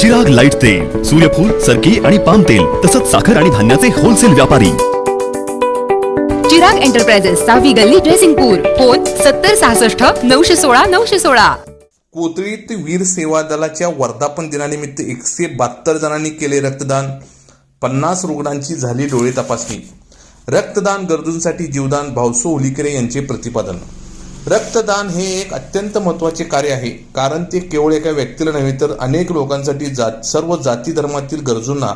जग लाइट तेल सूर्यफूल सरकी आणि पाम तेल तसंच साखर आणि धान्याचे होलसेल व्यापारी. चिराग एंटरप्राइजेस सहावी गल्ली ड्रेसिंगपूर फोन सत्तर सहासष्ट नऊशे सोळा नऊशे सोळा. कोथळीत वीर सेवा दलाच्या वर्धापन दिनानिमित्त एकशे बहात्तर जणांनी केले रक्तदान. पन्नास रुग्णांची झाली डोळे तपासणी. रक्तदान गरजूंसाठी जीवदान भावसो हुलीकरे यांचे प्रतिपादन. रक्तदान हे एक अत्यंत महत्त्वाचे कार्य आहे कारण ते केवळ एका व्यक्तीला नव्हे तर अनेक लोकांसाठी जात सर्व जाती धर्मातील गरजूंना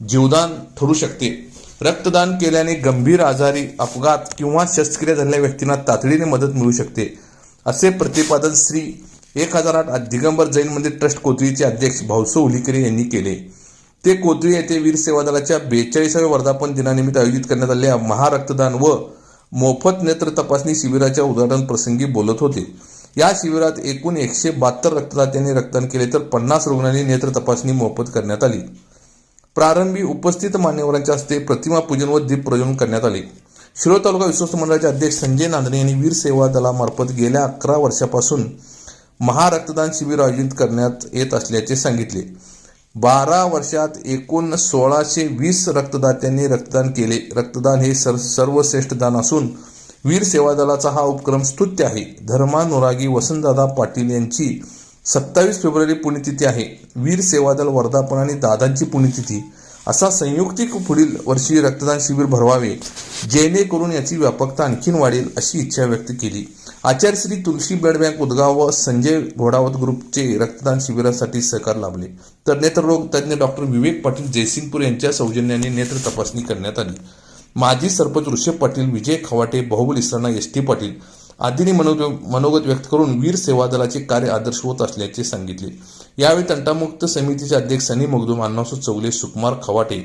जीवदान ठरू शकते. रक्तदान केल्याने गंभीर आजारी अपघात किंवा शस्त्रक्रिया झालेल्या व्यक्तींना तातडीने मदत मिळू शकते. असे प्रतिपादन श्री एक हजार आठ दिगंबर जैन मंदिर ट्रस्ट कोथळीचे अध्यक्ष भाऊसो उलीकरे यांनी केले. ते कोथळी येथे वीर सेवा दलाच्या बेचाळीसाव्या वर्धापन दिनानिमित्त आयोजित करण्यात आलेल्या महारक्तदान व मोफत नेत्र तपासणी शिबिराच्या उद्घाटन प्रसंगी बोलत होते. या शिबिरात एकूण एकशे बहात्तर रक्तदात्यांनी रक्तदान केले तर पन्नास रुग्णांनी नेत्र तपासणी मोफत करण्यात आली. प्रारंभी उपस्थित मान्यवरांच्या हस्ते प्रतिमा पूजन व दीप प्रज्वलन करण्यात आले. शिरोळ तालुका विश्वस्त मंडळाचे अध्यक्ष संजय नांदणे यांनी वीर सेवा दलामार्फत गेल्या अकरा वर्षापासून महारक्तदान शिबिर आयोजित करण्यात येत असल्याचे सांगितले. बारा वर्षात एकूण सोळाशे वीस रक्तदात्यांनी रक्तदान केले. रक्तदान हे सर सर्वश्रेष्ठ दान असून वीर सेवा दलाचा हा उपक्रम स्तुत्य आहे. धर्मानुरागी वसंतदादा पाटील यांची सत्तावीस फेब्रुवारी पुण्यतिथी आहे. वीर सेवा दल वर्धापन आणि दादांची पुण्यतिथी. असा संयुक्तिक पुढील वर्षी रक्तदान शिबिर भरवावे जेणेकरून याची व्यापकता आणखीन वाढेल अशी इच्छा व्यक्त केली. आचार्य श्री तुलसी ब्लड बँक उदगाव व संजय घोडावत ग्रुपचे रक्तदान शिबिरासाठी सहकार लाभले. तर नेत्ररोग तज्ज्ञ डॉक्टर विवेक पाटील जयसिंगपूर यांच्या सौजन्याने नेत्र तपासणी करण्यात आली. माजी सरपंच ऋषभ पाटील विजय खवाटे बाहुबल इसराणा एस टी पाटील आदींनी मनो मनोगत व्यक्त करून वीर सेवा दलाचे कार्य आदर्श होत असल्याचे सांगितले. यावेळी तंटामुक्त समितीचे अध्यक्ष सनी मगदूम अण्णासू चौले सुकुमार खवाटे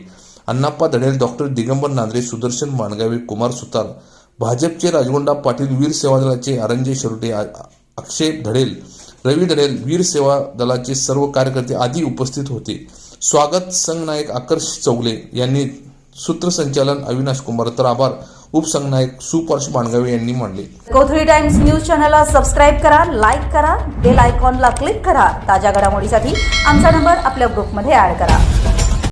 अण्णाप्पा धडेल डॉक्टर दिगंबर नांद्रे सुदर्शन माणगावे कुमार सुतार भाजपचे राजगोंडा पाटील वीर सेवा दलाचे आरंजे शरुटे अक्षय धडेल रवी धडेल वीर सेवा दलाचे सर्व कार्यकर्ते आदी उपस्थित होते. स्वागत संघनायक आकर्ष चौगले यांनी सूत्रसंचालन अविनाश कुमार तर आभार उपसंघनायक सुपर्श बाणगावे यांनी मांडले. कोथळी टाइम्स न्यूज चॅनलला सबस्क्राईब करा लाईक करा बेल आयकॉनला क्लिक करा. ताज्या घडामोडीसाठी आमचा नंबर आपल्या ग्रुपमध्ये ऍड करा.